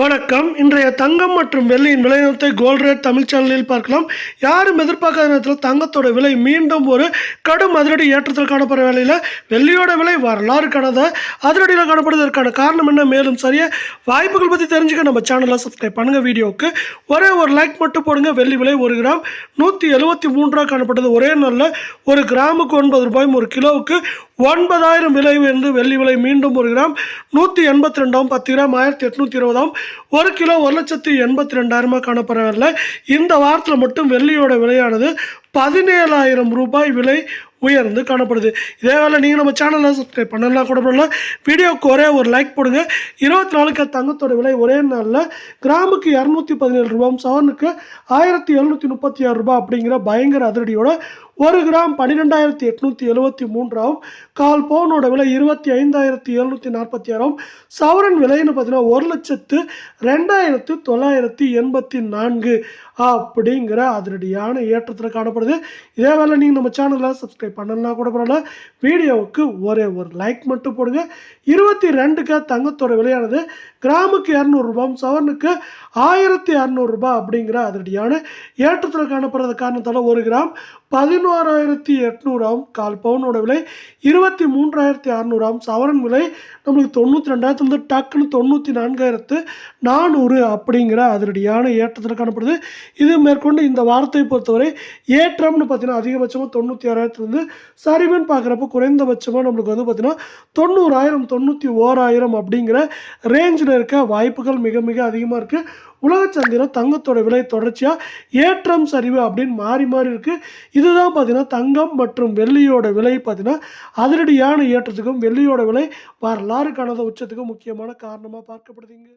வணக்கம். இன்றைய தங்கம் மற்றும் வெள்ளியின் விலைநிலத்தை கோல்ட் ரேட் தமிழ் சேனலில் பார்க்கலாம். யாரும் எதிர்பார்க்காத நேரத்தில் தங்கத்தோட விலை மீண்டும் ஒரு கடும் அதிரடி ஏற்றத்தில் காணப்படுற வேலையில் வெள்ளியோட விலை வரலாறு காணாத அதிரடியில் காணப்படுவதற்கான காரணம் என்ன மேலும் சரியா வாய்ப்புகள் பற்றி தெரிஞ்சுக்க நம்ம சேனலை சப்ஸ்கிரைப் பண்ணுங்கள் வீடியோவுக்கு ஒரே ஒரு லைக் மட்டும் போடுங்க. வெள்ளி விலை ஒரு கிராம் நூற்றி எழுபத்தி மூன்றாக காணப்பட்டது. ஒரே நாளில் ஒரு கிராமுக்கு ஒன்பது ரூபாயும் ஒரு கிலோவுக்கு ஒன்பதாயிரம் விலை உயர்ந்து வெள்ளி விலை மீண்டும் ஒரு கிராம். நூற்றி எண்பத்தி ரெண்டாம் பத்து கிராம் ஆயிரத்தி எட்நூற்றி இருபதாம். ஒரு கிலோ ஒரு லட்சத்தி எண்பத்தி ரெண்டாயிரமாக காணப்படவில்லை இந்த வாரத்தில் மட்டும் வெள்ளியோட விலையானது பதினேழாயிரம் ரூபாய் விலை உயர்ந்து காணப்படுது. இதே வேலை நீங்கள் நம்ம சேனலில் சப்ஸ்கிரைப் பண்ணலாம் கூட பண்ணலாம் வீடியோக்கு ஒரே ஒரு லைக் போடுங்க. இருபத்தி நாலுக்கு தங்கத்தோட விலை ஒரே நாளில் கிராமுக்கு இரநூத்தி பதினேழு ரூபாயும் சவனுக்கு ஆயிரத்தி எழுநூற்றி முப்பத்தி ஆறு ரூபாய் அப்படிங்கிற பயங்கர அதிரடியோட ஒரு கிராம் பன்னிரெண்டாயிரத்தி எட்நூற்றி எழுபத்தி மூன்றாவும் கால் பவுனோட விலை இருபத்தி ஐந்தாயிரத்தி எழுநூற்றி நாற்பத்தி ஆறாம் சவரன் விலைன்னு பார்த்தீங்கன்னா ஒரு லட்சத்து ரெண்டாயிரத்து தொள்ளாயிரத்தி எண்பத்தி நான்கு அப்படிங்கிற அதிரடியான ஏற்றத்தில் தேவைப்படுது இதே வேலை நீங்கள் நம்ம சேனலில் சப்ஸ்கிரைப் பண்ணலாம் கூட பரவாயில்ல. வீடியோவுக்கு ஒரே ஒரு லைக் மட்டும் போடுங்க. இருபத்தி ரெண்டுக்கு தங்கத்தோட விலையானது கிராமுக்கு இரநூறுபாவும் சவரனுக்கு ஆயிரத்தி இரநூறுபா அப்படிங்கிற அதிரடியான ஏற்றத்தில் காணப்படுறது காரணத்தால் ஒரு கிராம் பதினோராயிரத்தி எட்நூறாம் கால் பவுனோட விலை இருபத்தி மூன்றாயிரத்தி அறநூறாம் சவரன் விலை நம்மளுக்கு தொண்ணூற்றி ரெண்டாயிரத்துலேருந்து டக்குன்னு தொண்ணூற்றி நான்காயிரத்து நானூறு அப்படிங்கிற அதிரடியான ஏற்றத்தில் காணப்படுது. இது மேற்கொண்டு இந்த வாரத்தை பொறுத்தவரை ஏற்றம்னு பார்த்தீங்கன்னா அதிகபட்சமாக தொண்ணூற்றி ஆறாயிரத்துலேருந்து சரிவுன்னு பார்க்குறப்ப குறைந்தபட்சமாக நம்மளுக்கு வந்து பார்த்தீங்கன்னா தொண்ணூறாயிரம் தொண்ணூற்றி ஓராயிரம் அப்படிங்கிற ரேஞ்சில் இருக்க வாய்ப்புகள் மிக மிக அதிகமாக இருக்குது உலக சந்தையில் தங்கத்தோட விலை தொடர்ச்சியாக ஏற்றம் சரிவு அப்படின்னு மாறி மாறி இருக்குது இதுதான் பார்த்திங்கன்னா தங்கம் மற்றும் வெள்ளியோட விலை பார்த்தீங்கன்னா அதிரடியான ஏற்றத்துக்கும் வெள்ளியோட விலை வரலாறு காணாத உச்சத்துக்கும் முக்கியமான காரணமாக பார்க்கப்படுதுங்க